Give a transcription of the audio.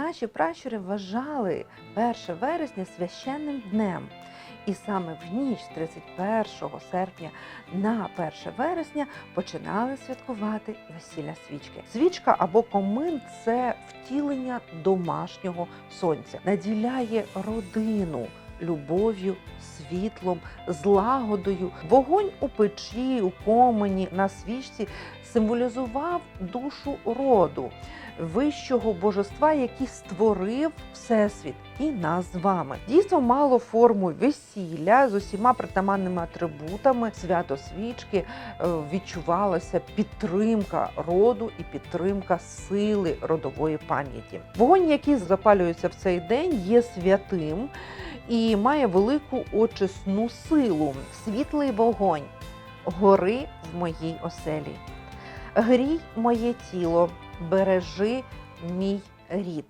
Наші пращури вважали 1 вересня священним днем. І саме в ніч 31 серпня на 1 вересня починали святкувати весілля свічки. Свічка або комин це втілення домашнього сонця, наділяє родину любов'ю, світлом, злагодою. Вогонь у печі, у комені, на свічці символізував душу роду, вищого божества, який створив всесвіт і нас з вами. Дійство мало форму весілля з усіма притаманними атрибутами. Свято свічки е, відчувалася підтримка роду і підтримка сили родової пам'яті. Вогонь, який запалюється в цей день, є святим і має велику очисну силу. Світлий вогонь гори в моїй оселі. Грій моє тіло, бережи мій рід.